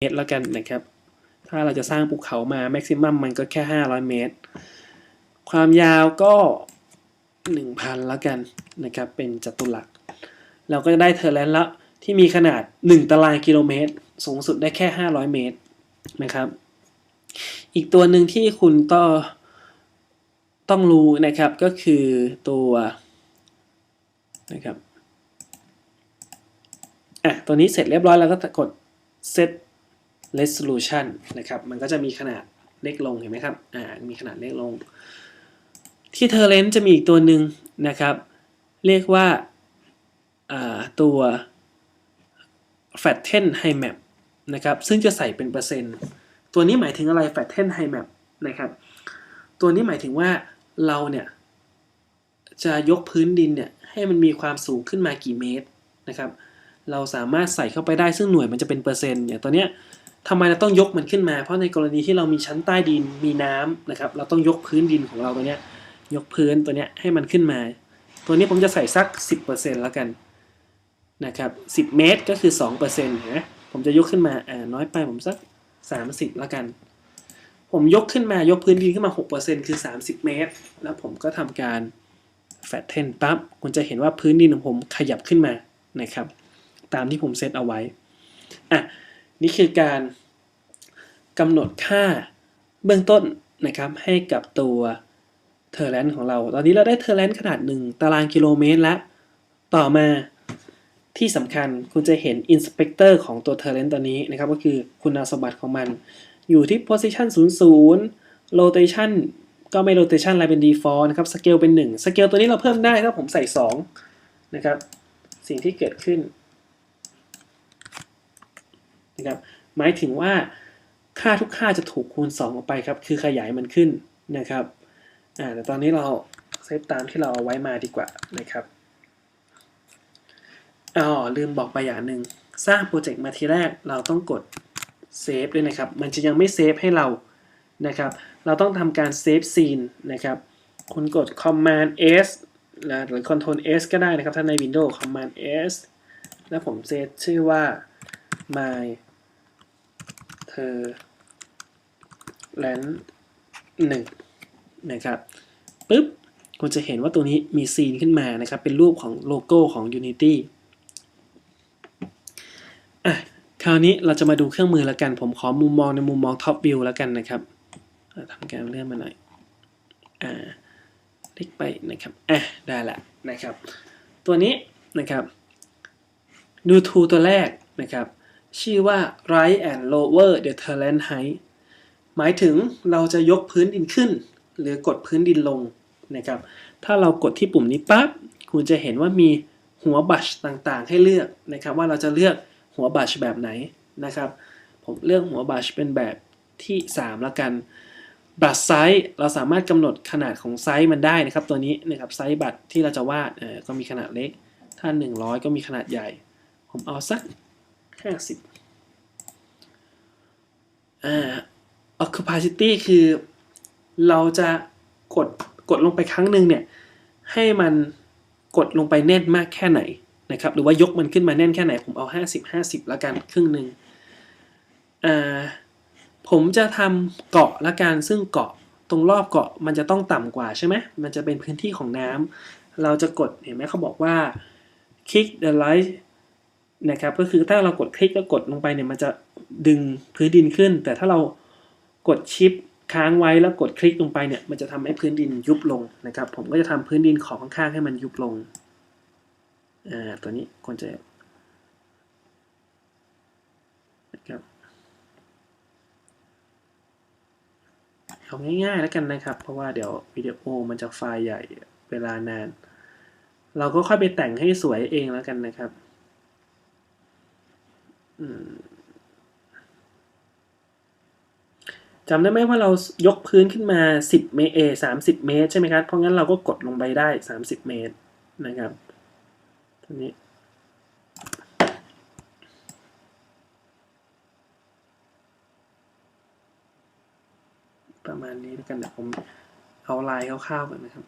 เมตรแล้วกันนะครับ ถ้าเราจะสร้างภูเขามาแม็กซิมัมมันก็แค่ 500 เมตร ความยาวก็ 1,000 แล้วกันนะครับ เป็นจัตุรัส เราก็จะได้เทอร์แลนด์แล้วที่มีขนาด 1 ตารางกิโลเมตร สูงสุดได้แค่ 500 เมตรนะครับ อีกตัวหนึ่งที่คุณต้องต้องรู้นะครับก็คือตัวนะครับอะตัวนี้เสร็จเรียบร้อยแล้วก็กด set resolution นะครับมันก็จะมีขนาดเล็กลงเห็นไหมครับอ่ามีขนาดเล็กลง ที่เทอเลนจะมีอีกตัวหนึ่งนะครับ เรียกว่าอ่าตัว flatten high map นะครับซึ่งจะใส่เป็นเปอร์เซ็นต์ ตัวนี้หมายถึงอะไร flatten high map นะครับตัวนี้หมายถึงว่าเราเนี่ยจะยกพื้นดินเนี่ยให้มันมีความสูงขึ้นมากี่เมตรนะครับ เราสามารถใส่เข้าไปได้ซึ่งหน่วยมันจะเป็นเปอร์เซ็นต์อย่างตัวเนี้ย ทำไมเราต้องยกมันขึ้นมา เพราะในกรณีที่เรามีชั้นใต้ดินมีน้ำนะครับ เราต้องยกพื้นดินของเราตัวเนี้ยยกพื้นตัวเนี้ยให้มันขึ้นมา ตัวนี้ผมจะใส่สัก 10%แล้วกันนะครับ10 เมตรก็คือ2%เห็นไหมผมจะยกขึ้นมาอ่าน้อยไปผมสัก 30แล้วกัน ผมยกขึ้นมายกพื้นดินขึ้นมา 6%คือ 30 เมตร แล้วผมก็ทำการแฟตเทนปั๊บคุณจะเห็นว่าพื้นดินของผมขยับขึ้นมานะครับ ตามที่ผมเซตเอาไว้อะ นี่คือการกำหนดค่าเบื้องต้นนะครับให้กับตัวเทอร์แลนของเรา ตอนนี้เราได้เทอร์แลนขนาด 1 ตารางกิโลเมตรแล้ว ต่อมาที่สำคัญคุณจะเห็นอินสเปกเตอร์ของตัวเทอร์แลนตัวนี้นะครับ ก็คือคุณสมบัติของมัน อยู่ที่ position 00 rotation ก็ไม่ rotation อะไรเป็น default นะครับ scale เป็น 1 scale ตัวนี้เราเพิ่มได้ถ้าผมใส่ 2 นะครับ สิ่งที่เกิดขึ้น นะครับหมายถึงว่าค่าทุกค่าจะถูกคูณ 2 ออกไปครับ คือขยายมันขึ้นนะครับอ่าแต่ตอนนี้เราเซฟตามที่เราเอาไว้มาดีกว่านะครับอ๋อลืมบอกไปอย่างหนึ่งสร้างโปรเจกต์มาทีแรกเราต้องกดเซฟด้วยนะครับ มันจะยังไม่เซฟให้เรานะครับ เราต้องทำการเซฟซีนนะครับ คุณกด Command S นะหรือ Control S ก็ได้นะครับ ถ้าใน Windows Command S แล้วผมเซฟชื่อว่า my เธอแลนหนึ่งนะครับปุ๊บคุณจะเห็นว่าตัวนี้มีซีนขึ้นมานะครับ เป็นรูปของโลโก้ของ Unity อะคราวนี้เราจะมาดูเครื่องมือแล้วกัน ผมขอมุมมองในมุมมองท็อปวิวแล้วกันนะครับทำการเลื่อนมาหน่อยอ่าคลิกไปนะครับอะได้ละนะครับ ตัวนี้นะครับ ดูทูตัวแรกนะครับ ชื่อว่า right and lower the terrain height หมายถึงเราจะยกพื้นดินขึ้น หรือกดพื้นดินลงนะครับ ถ้าเรากดที่ปุ่มนี้ปั๊บ คุณจะเห็นว่ามีหัวบัชต่างๆ ให้เลือกนะครับ ว่าเราจะเลือกหัวบัชแบบไหนนะครับ ผมเลือกหัวบัชเป็นแบบที่ 3 แล้วกันบัตรไซส์เราสามารถกำหนดขนาดของไซส์มันได้นะครับ ตัวนี้นะครับไซส์บัตรที่เราจะวาดเออก็มีขนาดเล็ก ถ้า 100 ก็มีขนาดใหญ่ ผมเอาสัก 50อ่า occupacity คือเราจะกดกดลงไปครั้งหนึ่งเนี่ย ให้มันกดลงไปแน่นมากแค่ไหนนะครับ หรือว่ายกมันขึ้นมาแน่นแค่ไหน ผมเอา 50 50แล้วกันครึ่งหนึ่งอ่าผมจะทำเกาะละกันซึ่งเกาะตรงรอบเกาะมันจะต้องต่ำกว่าใช่ไหมมันจะเป็นพื้นที่ของน้ำเราจะกดเห็นไหมเขาบอกว่า click the light นะครับก็คือถ้าเรากดคลิกแล้วกดลงไปเนี่ยมันจะดึงพื้นดินขึ้น แต่ถ้าเรากดชิปค้างไว้แล้วกดคลิกลงไปเนี่ยมันจะทำให้พื้นดินยุบลงนะครับ ผมก็จะทำพื้นดินของข้างๆให้มันยุบลงอ่าตัวนี้ควรจะนะครับเอาง่ายๆแล้วกันนะครับ เพราะว่าเดี๋ยววิดีโอมันจะไฟล์ใหญ่เวลานาน เราก็ค่อยไปแต่งให้สวยเองแล้วกันนะครับ จำได้ไหมว่าเรายกพื้นขึ้นมา 10 เมตรเอ30 เมตรใช่ไหมครับ เพราะงั้นเราก็กดลงไปได้ 30 เมตรนะครับทีนี้ประมาณนี้แล้วกันเดี๋ยวผมเอาลายคร่าวๆก่อนนะครับ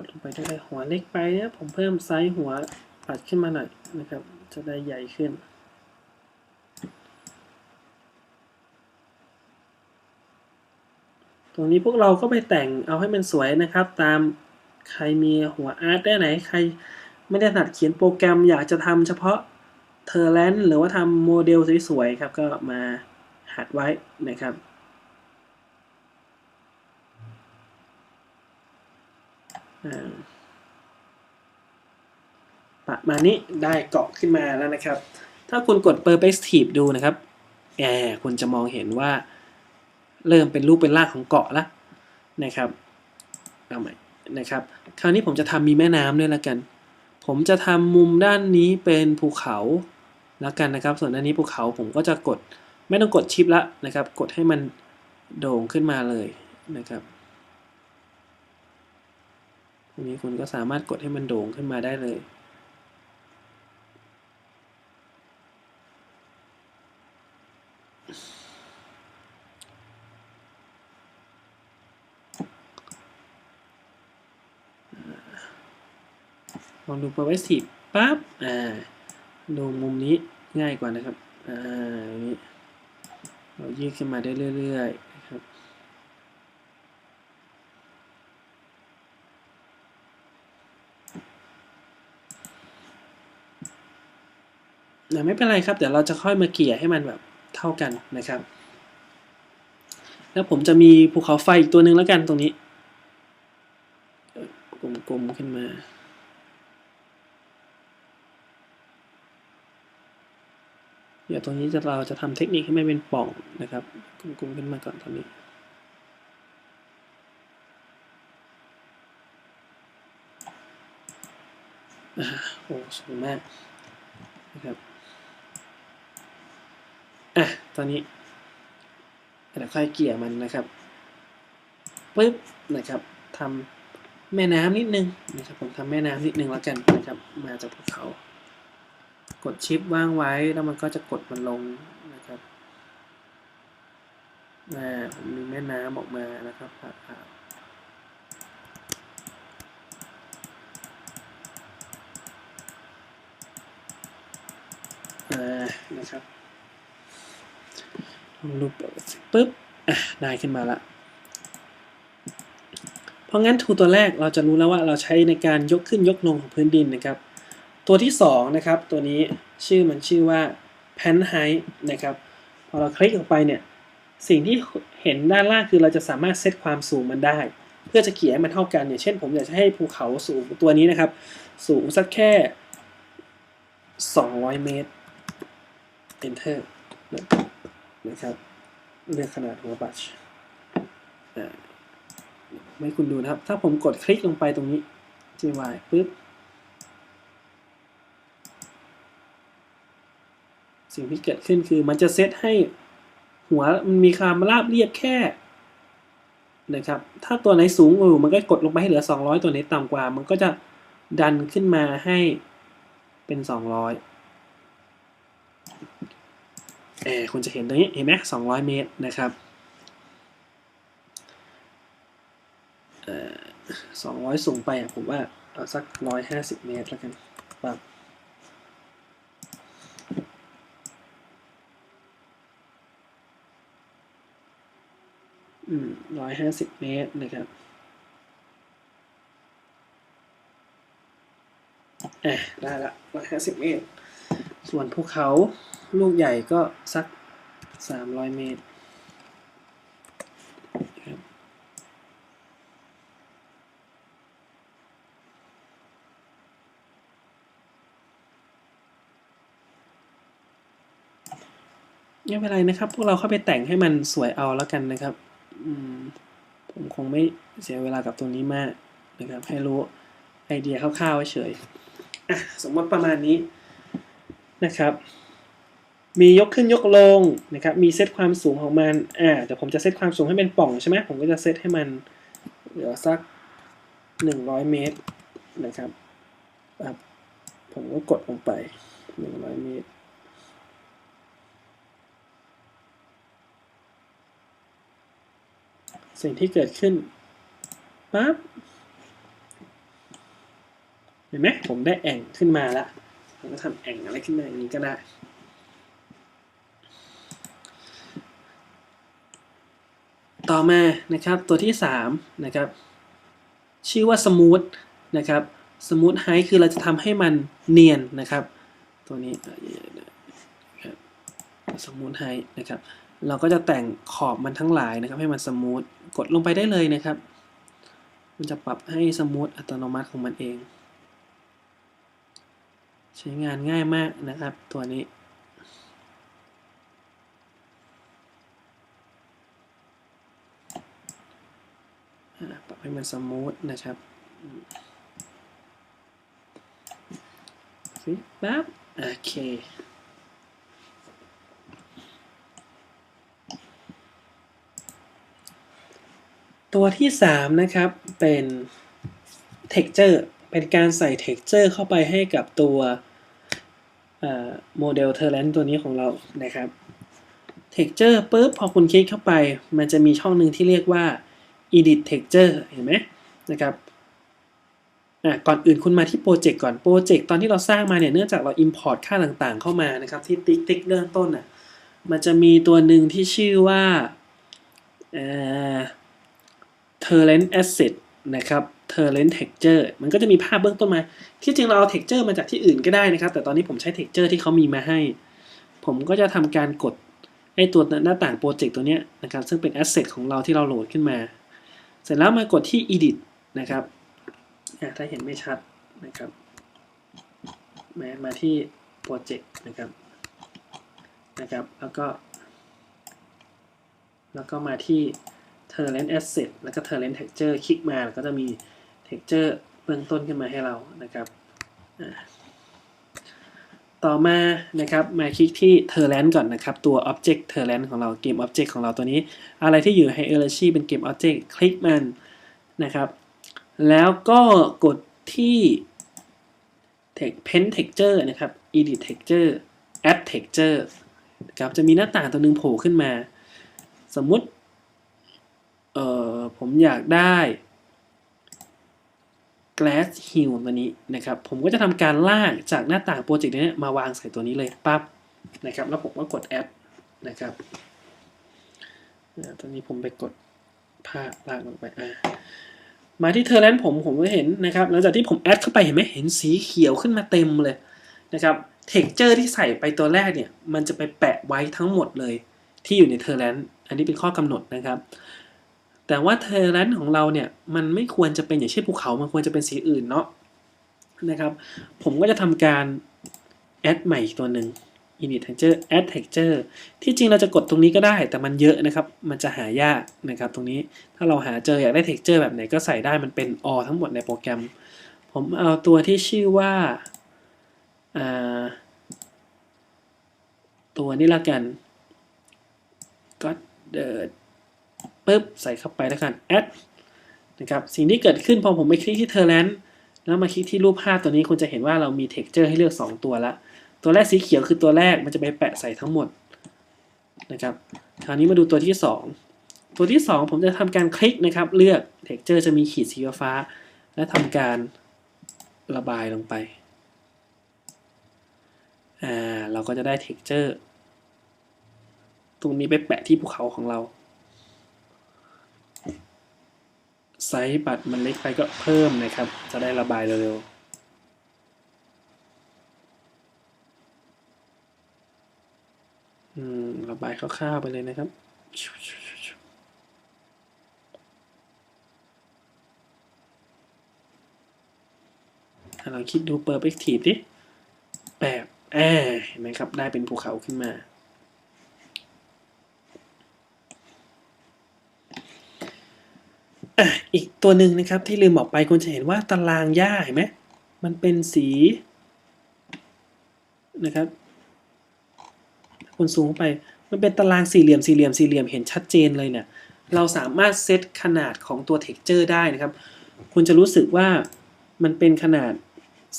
ดลงไปได้หัวเล็กไปเนี่ยผมเพิ่มไซส์หัวปัดขึ้นมาหน่อยนะครับ จะได้ใหญ่ขึ้น ตรงนี้พวกเราก็ไปแต่งเอาให้มันสวยนะครับ ตามใครมีหัวอาร์ตได้ไหน ใครไม่ได้ถนัดเขียนโปรแกรมอยากจะทำเฉพาะเทอร์แลนหรือว่าทำโมเดลสวยๆครับ ก็มาหัดไว้นะครับ อ่า ประมาณนี้ได้เกาะขึ้นมาแล้วนะครับ ถ้าคุณกด perspective ดูนะครับแอคุณจะมองเห็นว่า เริ่มเป็นรูปเป็นร่างของเกาะล้วนะครับเอาใหม่นะครับ คราวนี้ผมจะทำมีแม่น้ำด้วยละกัน ผมจะทำมุมด้านนี้เป็นภูเขาแล้วกันนะครับ ส่วนด้านนี้ภูเขาผมก็จะกดไม่ต้องกดชิปละนะครับ กดให้มันโด่งขึ้นมาเลยนะครับ ทีนี้คุณก็สามารถกดให้มันโด่งขึ้นมาได้เลย ลองดู perspective ปั๊บ อ่า ดูมุมนี้ง่ายกว่านะครับ อ่าเรายืดขึ้นมาได้เรื่อยๆ นะไม่เป็นไรครับ เดี๋ยวเราจะค่อยมาเกลี่ยให้มันแบบเท่ากันนะครับ แล้วผมจะมีภูเขาไฟอีกตัวหนึ่งแล้วกันตรงนี้ กลมๆขึ้นมาเดี๋ยวตรงนี้จะเราจะทำเทคนิคให้มันเป็นป่องนะครับกลมๆขึ้นมาก่อนตอนนี้อ่าโอ้สวยมากนะครับ ตอนนี้เดี๋ยวค่อยเกลี่ยมันนะครับปึ๊บนะครับทำแม่น้ำนิดนึงนะครับผมทำแม่น้ำนิดนึงแล้วกันนะครับ มาจากภูเขา กดชิปว่างไว้แล้วมันก็จะกดมันลงนะครับอ่าผมมีแม่น้ำออกมานะครับผ่าผ่าอ่านะครับ รูปปุ๊บอะได้ขึ้นมาละเพราะงั้นทูตัวแรกเราจะรู้แล้วว่าเราใช้ในการยกขึ้นยกลงของพื้นดินนะครับ ตัวที่2นะครับตัวนี้ชื่อมันชื่อว่า pan height นะครับ พอเราคลิกออกไปเนี่ยสิ่งที่เห็นด้านล่างคือเราจะสามารถเซตความสูงมันได้ เพื่อจะเกี่ยให้มันเท่ากันอย่างเช่นผมอยากจะให้ภูเขาสูงตัวนี้นะครับ สูงสักแค่ 200 เมตร enter นะ นะครับเลือกขนาดหัวบัชไม่คุณดูนะครับ ถ้าผมกดคลิกลงไปตรงนี้ GY ปุ๊บ สิ่งที่เกิดขึ้นคือมันจะเซตให้หัวมันมีความราบเรียบแค่นะครับ ถ้าตัวไหนสูงอยู่มันก็กดลงไปให้เหลือ 200 ตัวไหนต่ำกว่า มันก็จะดันขึ้นมาให้เป็น 200 เออคุณจะเห็นตรงนี้เห็นไหม200เมตรนะครับเอ่อ200สูงไปผมว่าเอาสัก150เมตรแล้วกันปั๊บอืมร้อยห้าสิบเมตรนะครับอะได้ละร้อยห้าสิบเมตร ส่วนภูเขา ลูกใหญ่ก็สักสามร้อยเมตรครับไม่เป็นไรนะครับ พวกเราเข้าไปแต่งให้มันสวยเอาแล้วกันนะครับ ผมคงไม่เสียเวลากับตรงนี้มากนะครับ ให้รู้ไอเดียคร่าวๆเฉย อะ สมมติประมาณนี้นะครับ มียกขึ้นยกลงนะครับ มีเซตความสูงของมัน อ่าเดี๋ยวผมจะเซตความสูงให้เป็นป่องใช่ไหมผมก็จะเซตให้มันเหลือสักหนึ่งร้อยเมตรนะครับครับ ผมก็กดลงไปหนึ่งร้อยเมตร สิ่งที่เกิดขึ้นปั๊บเห็นไหมผมได้แอ่งขึ้นมาแล้วผมก็ทำแอ่งอะไรขึ้นมาอย่างนี้ก็ได้ อมานะครับตัวที่3นะครับชื่อว่า smooth นะครับ smooth height คือเราจะทำให้มันเนียนนะครับ ตัวนี้นะครับ smooth height นะครับ เราก็จะแต่งขอบมันทั้งหลายนะครับ ให้มันสมูท กดลงไปได้เลยนะครับ มันจะปรับให้สมูทอัตโนมัติของมันเอง ใช้งานง่ายมากนะครับ ตัวนี้ อ่าปรับ ให้มันสมูทนะครับสิปั๊บโอเคตัวที่ 3 นะครับเป็น texture เป็นการใส่ texture เข้าไปให้กับตัวโมเดล t e r r a n ตัวนี้ของเรานะครับ texture ปุ๊บพอคุณคลิกเข้าไป มันจะมีช่องหนึ่งที่เรียกว่า edit texture เห็นไหมนะครับอะก่อนอื่นคุณมาที่โปรเจกต์ก่อนโปรเจกต์ตอนที่เราสร้างมาเนี่ยเนื่องจากเรา import ค่าต่างๆ เข้ามานะครับที่ติ๊กติ๊กเริ่มต้นอะมันจะมีตัวหนึ่งที่ชื่อว่าเอ่อ t e r r e n t asset นะครับ t e r r e n t texture มันก็จะมีภาพเบื้องต้นมา ที่จริงเราเอา texture มาจากที่อื่นก็ได้นะครับ แต่ตอนนี้ผมใช้ texture ที่เขามีมาให้ ผมก็จะทำการกดไอตัวหน้าต่างโปรเจกต์ตัวเนี้ยนะครับ ซึ่งเป็น asset ของเราที่เราโหลดขึ้นมา สร็จแล้วมากดที่ edit นะครับถ้าเห็นไม่ชัดนะครับมามาที่โปรเจกต์นะครับนะครับ แล้วก็ แล้วก็มาที่ t e r r e n t asset แล้วก็ t e r r e n t texture คลิกมาก็จะมี texture เบื้องต้นขึ้นมาให้เรานะครับอ่า ต่อมานะครับมาคลิกที่ t e r r e n ก่อนนะครับ ตัว object t e r r e n ของเราเกม object ของเราตัวนี้ อะไรที่อยู่ใน hierarchy เป็นเกม object คลิกมันนะครับ แล้วก็กดที่ text pen texture นะครับ edit texture add texture ครับจะมีหน้าต่างตัวหนึ่งโผล่ขึ้นมา สมมุติเอ่อผมอยากได้ glass hill ตัวนี้นะครับ ผมก็จะทำการลากจากหน้าต่างโปรเจกต์นี้มาวางใส่ตัวนี้เลยปั๊บนะครับ แล้วผมก็กด add นะครับตอนนี้ผมไปกดภาพลากลงไปอ่ามาที่เทอร์แลนผมผมก็เห็นนะครับหลังจากที่ผมแอดเข้าไปเห็นไหมเห็นสีเขียวขึ้นมาเต็มเลยนะครับเท็กเจอร์ที่ใส่ไปตัวแรกเนี่ย มันจะไปแปะไว้ทั้งหมดเลยที่อยู่ในเทอร์แลนอันนี้เป็นข้อกำหนดนะครับ แต่ว่าเทอร์แลนของเราเนี่ยมันไม่ควรจะเป็นอย่างเช่นภูเขามันควรจะเป็นสีอื่นเนาะนะครับ ผมก็จะทำการแอดใหม่อีกตัวหนึ่ง init texture add texture ที่จริงเราจะกดตรงนี้ก็ได้ แต่มันเยอะนะครับ มันจะหายากนะครับตรงนี้ถ้าเราหาเจออยากได้ texture แบบไหนก็ใส่ได้มันเป็น all ทั้งหมดในโปรแกรม ผมเอาตัวที่ชื่อว่าตัวนี้ละกันก็เดิน ปุ๊บใส่เข้าไปแล้วกัน add นะครับสิ่งที่เกิดขึ้นพอผมไปคลิกที่ t e r r a n t แล้วมาคลิกที่รูปภาพตัวนี้คุณจะเห็นว่าเรามี texture ให้เลือก 2 ตัวละ ตัวแรกสีเขียวคือตัวแรกมันจะไปแปะใส่ทั้งหมดนะครับคราวนี้มาดูตัวที่ 2 ตัวที่ 2 ผมจะทำการคลิกนะครับ เลือก texture จะมีขีดสีฟ้า และทำการระบายลงไปอ่าเราก็จะได้ texture ตรงนี้ไปแปะที่ภูเขาของเรา ไซส์บัตรมันเล็กไปก็เพิ่มนะครับ จะได้ระบายเร็วๆอืมระบายคร่าวๆไปเลยนะครับถ้าเราคิดดู perspective ดิแบบแอ่าเห็นไหมครับ ได้เป็นภูเขาขึ้นมา อะอีกตัวหนึ่งนะครับที่ลืมบอกไปคุณจะเห็นว่าตารางหญ้าเห็นไหมมันเป็นสีนะครับคุณซูมเข้าไป มันเป็นตารางสี่เหลี่ยมสี่เหลี่ยมสี่เหลี่ยมเห็นชัดเจนเลยเนี่ย เราสามารถเซตขนาดของตัว texture ได้นะครับ คุณจะรู้สึกว่ามันเป็นขนาด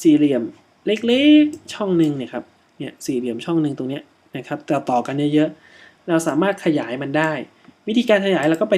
สี่เหลี่ยมเล็กๆช่องหนึ่งเนี่ยครับ เนี่ยสี่เหลี่ยมช่องหนึ่งตรงเนี้ยนะครับต่อต่อกันเยอะๆ เราสามารถขยายมันได้ วิธีการขยายเราก็ไปที่